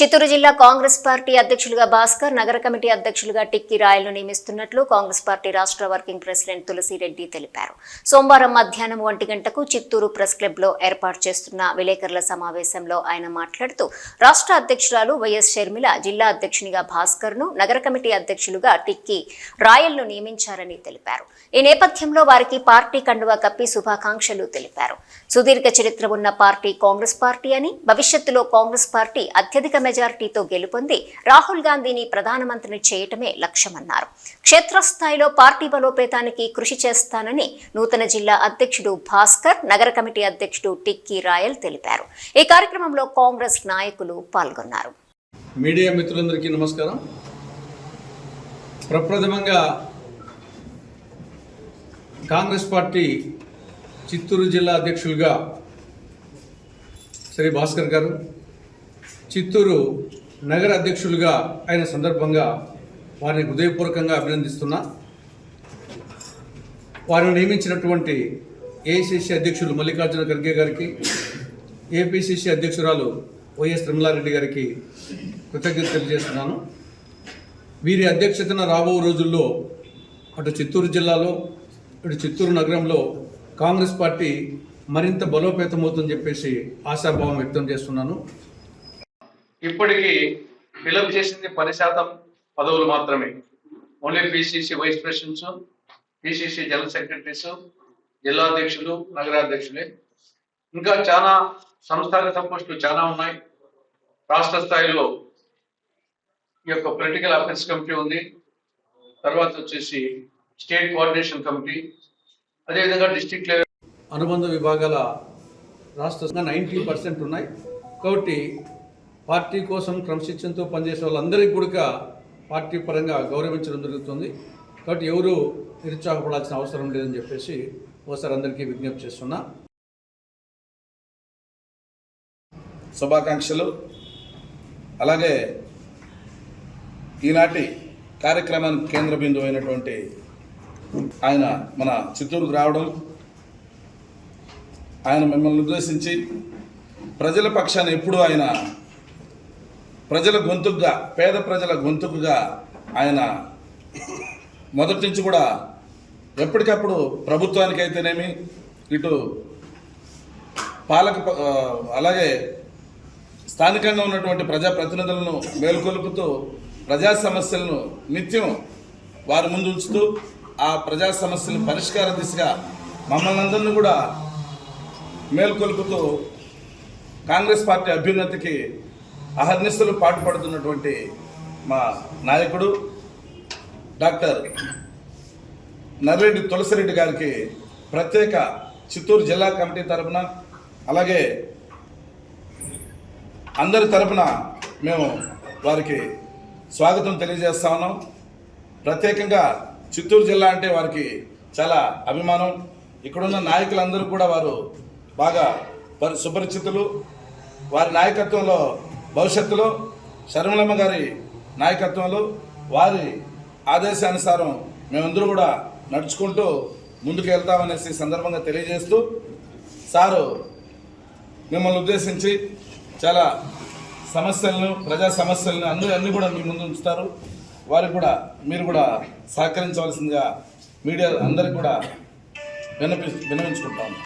చిత్తూరు జిల్లా కాంగ్రెస్ పార్టీ అధ్యక్షులుగా భాస్కర్ నగర కమిటీ అధ్యక్షులుగా టిక్కి రాయలను నియమిస్తున్నట్లు కాంగ్రెస్ పార్టీ రాష్ట్ర వర్కింగ్ ప్రెసిడెంట్ తులసిరెడ్డి తెలిపారు. సోమవారం మధ్యాహ్నం ఒంటి గంటకు చిత్తూరు ప్రెస్ క్లబ్లో ఏర్పాటు చేస్తున్న విలేకరుల సమావేశంలో ఆయన మాట్లాడుతూ రాష్ట్ర అధ్యక్షురాలు వైఎస్ షర్మిల జిల్లా అధ్యక్షునిగా భాస్కర్ను నగర కమిటీ అధ్యక్షులుగా టిక్కి రాయల్ను నియమించారని తెలిపారు. ఈ నేపథ్యంలో వారికి పార్టీ కండువా కప్పి శుభాకాంక్షలు తెలిపారు. సుదీర్ఘ చరిత్ర ఉన్న పార్టీ కాంగ్రెస్ పార్టీ అని భవిష్యత్తులో కాంగ్రెస్ పార్టీ అత్యధిక మెజారిటీతో గెలుపొంది రాహుల్ గాంధీని ప్రధానమంత్రిని చేయటమే లక్ష్యమన్నారు. క్షేత్రస్థాయిలో పార్టీ బలోపేతానికి కృషి చేస్తానని నూతన జిల్లా అధ్యక్షుడు భాస్కర్ నగర కమిటీ అధ్యక్షుడు టిక్కీ రాయల్ తెలిపారు. ఈ కార్యక్రమంలో కాంగ్రెస్ నాయకులు పాల్గొన్నారు. మీడియా మిత్రులందరికీ నమస్కారం. ప్రప్రథమంగా కాంగ్రెస్ పార్టీ చిత్తూరు జిల్లా అధ్యక్షులుగా శ్రీ భాస్కర్ గారు చిత్తూరు నగర అధ్యక్షులుగా అయిన సందర్భంగా వారిని హృదయపూర్వకంగా అభినందిస్తున్నా. వారిని నియమించినటువంటి ఏఐసిసి అధ్యక్షులు మల్లికార్జున ఖర్గే గారికి ఏపీసీసీ అధ్యక్షురాలు వైఎస్ తిరుమలారెడ్డి గారికి కృతజ్ఞత తెలియజేస్తున్నాను. వీరి అధ్యక్షతన రాబో రోజుల్లో అటు చిత్తూరు జిల్లాలో ఇటు చిత్తూరు నగరంలో కాంగ్రెస్ పార్టీ మరింత బలోపేతమవుతుందని చెప్పేసి ఆశాభావం వ్యక్తం చేస్తున్నాను. ఇప్పటికీ ఫిలప్ చేసింది పది శాతం పదవులు మాత్రమే. Only PCC vice presidents PCC general secretaries జిల్లా అధ్యక్షులు నగరాధ్యక్షులే ఇంకా చాలా సంస్థాగత పోస్టులు చాలా ఉన్నాయి. రాష్ట్ర స్థాయిలో ఈ యొక్క పొలిటికల్ అఫేర్స్ కమిటీ ఉంది. తర్వాత వచ్చేసి స్టేట్ కోఆర్డినేషన్ కమిటీ అదేవిధంగా డిస్టిక్ లెవెల్ అనుబంధ విభాగాల రాష్ట్ర నైంటీ పర్సెంట్ ఉన్నాయి. కాబట్టి పార్టీ కోసం క్రమశిక్షణతో పనిచేసే వాళ్ళందరికీ కూడా పార్టీ పరంగా గౌరవించడం జరుగుతుంది. కాబట్టి ఎవరు నిరుత్సాహపడాల్సిన అవసరం లేదని చెప్పేసి ఒకసారి అందరికీ విజ్ఞప్తి చేస్తున్నా. శుభాకాంక్షలు. అలాగే ఈనాటి కార్యక్రమానికి కేంద్ర బిందువు అయినటువంటి ఆయన మన చిత్తూరుకు రావడం ఆయన మిమ్మల్ని ఉద్దేశించి ప్రజల పక్షాన్ని ఎప్పుడూ ఆయన ప్రజల గొంతుకుగా పేద ప్రజల గొంతుకుగా ఆయన మొదటి నుంచి కూడా ఎప్పటికప్పుడు ప్రభుత్వానికైతేనేమి ఇటు పాలక అలాగే స్థానికంగా ఉన్నటువంటి ప్రజా ప్రతినిధులను మేలుకొలుపుతూ ప్రజా సమస్యలను నిత్యం వారి ముందు ఉంచుతూ ఆ ప్రజా సమస్యలను పరిష్కార దిశగా మమ్మల్ని అందరినీ కూడా మేల్కొల్పుతూ కాంగ్రెస్ పార్టీ అభ్యున్నతికి అహర్నిశలు పాటుపడుతున్నటువంటి మా నాయకుడు డాక్టర్ నర్రెడ్డి తులసిరెడ్డి గారికి ప్రత్యేక చిత్తూరు జిల్లా కమిటీ తరపున అలాగే అందరి తరపున మేము వారికి స్వాగతం తెలియజేస్తా ఉన్నాం. ప్రత్యేకంగా చిత్తూరు జిల్లా అంటే వారికి చాలా అభిమానం. ఇక్కడున్న నాయకులందరూ కూడా వారు బాగా పరి సుపరిచితులు. వారి నాయకత్వంలో భవిష్యత్తులో శర్మలమ్మ గారి నాయకత్వంలో వారి ఆదేశానుసారం మేమందరూ కూడా నడుచుకుంటూ ముందుకు వెళ్తామనేసి సందర్భంగా తెలియజేస్తూ సారు మిమ్మల్ని ఉద్దేశించి చాలా సమస్యలను ప్రజా సమస్యలను అన్ని అన్ని కూడా మీ ముందు ఉంచుతారు. వారికి కూడా మీరు కూడా సహకరించవలసిందిగా మీడియా అందరికి కూడా విన్నపి విన్నవించుకుంటాము.